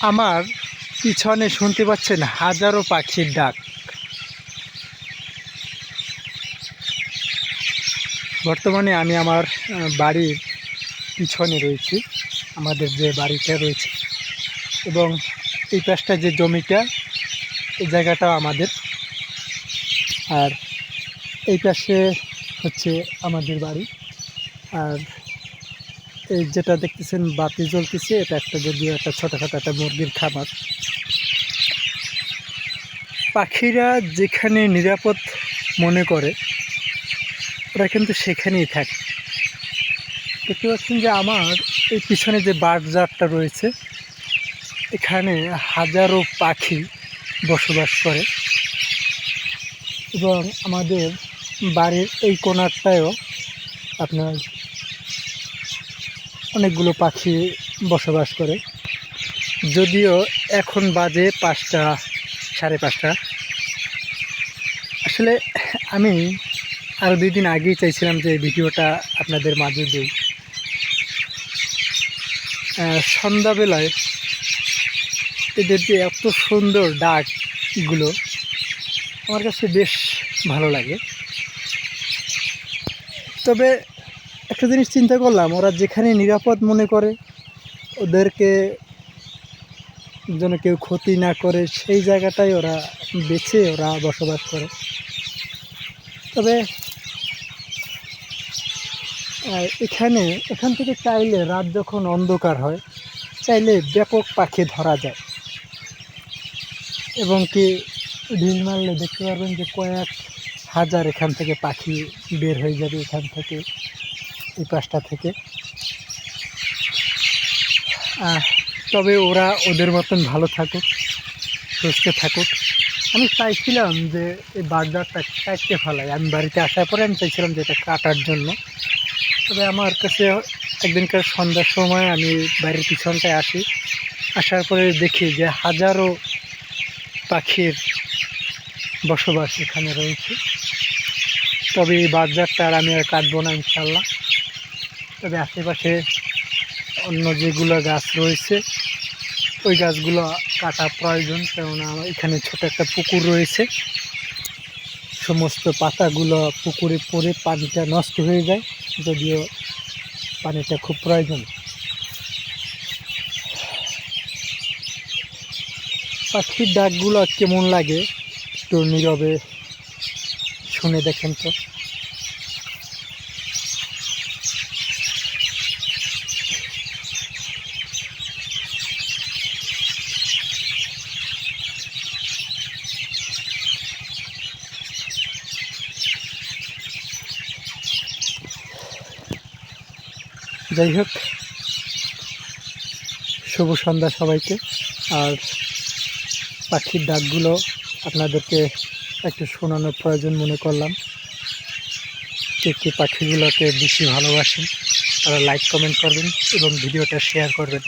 আমার পিছনে শুনতে পাচ্ছেন হাজারো পাখির ডাক। বর্তমানে আমি আমার বাড়ির পিছনে রয়েছি, আমাদের যে বাড়িটা রয়েছে। এবং এই পাশটা যে জমিটা, এই জায়গাটাও আমাদের। আর এই পাশে হচ্ছে আমাদের বাড়ি। আর এই যেটা দেখতেছেন, বাতি জ্বলতেছে, এটা একটা যদিও একটা ছোটোখাটো একটা মুরগির খাবার পাখিরা যেখানে নিরাপদ মনে করে, ওরা কিন্তু সেখানেই থাকে। দেখতে পাচ্ছেন যে আমার এই পিছনে যে বাটজারটা রয়েছে, এখানে হাজারো পাখি বসবাস করে এবং আমাদের বাড়ির এই কোণারটায়ও আপনার অনেকগুলো পাখি বসবাস করে। যদিও এখন বাজে পাঁচটা, সাড়ে পাঁচটা। আসলে আমি আরও দুই দিন আগেই চাইছিলাম যে ভিডিওটা আপনাদের মাঝে দিই। সন্ধ্যাবেলায় এদের যে এত সুন্দর ডাকগুলো আমার কাছে বেশ ভালো লাগে। তবে একটা জিনিস চিন্তা করলাম, ওরা যেখানে নিরাপদ মনে করে, ওদেরকে যেন কেউ ক্ষতি না করে, সেই জায়গাটাই ওরা বেছে, ওরা বসবাস করে। তবে এখানে, এখান থেকে চাইলে রাত যখন অন্ধকার হয়, চাইলে ব্যাপক পাখি ধরা যায়। এবং কি, ঢিল মারলে দেখতে পারবেন যে কয়েক হাজার এখান থেকে পাখি বের হয়ে যাবে এখান থেকে। এই পাশটা থেকে। তবে ওরা ওদের মতন ভালো থাকুক, সুস্থ থাকুক। আমি চাইছিলাম যে এই বার্গারটা কাটতে ফেলাই। আমি বাড়িতে আসার পরে আমি চাইছিলাম যে এটা কাটার জন্য। তবে আমার কাছে একদিনকার সন্ধ্যার সময় আমি বাড়ির পিছনটায় আসি। আসার পরে দেখি যে হাজারো পাখির বসবাস এখানে রয়েছে। তবে এই বাজারটা আর আমি আর কাটবো না ইনশাল্লাহ তবে আশেপাশে অন্য যেগুলো গাছ রয়েছে, ওই গাছগুলো কাটা প্রয়োজন, কেননা এখানে ছোট একটা পুকুর রয়েছে। সমস্ত পাতাগুলো পুকুরে পড়ে পানিটা নষ্ট হয়ে যায়, যদিও পানিটা খুব প্রয়োজন। পাখির ডাকগুলো কেমন লাগে একটু নীরবে শুনে দেখেন তো। যাই হোক, শুভ সন্ধ্যা সবাইকে। আর পাখির ডাকগুলো আপনাদেরকে একটু শোনানোর প্রয়োজন মনে করলাম। কে কে পাখিগুলোকে বেশি ভালোবাসেন, তারা লাইক কমেন্ট করবেন এবং ভিডিওটা শেয়ার করবেন।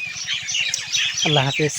আল্লাহ হাফেজ।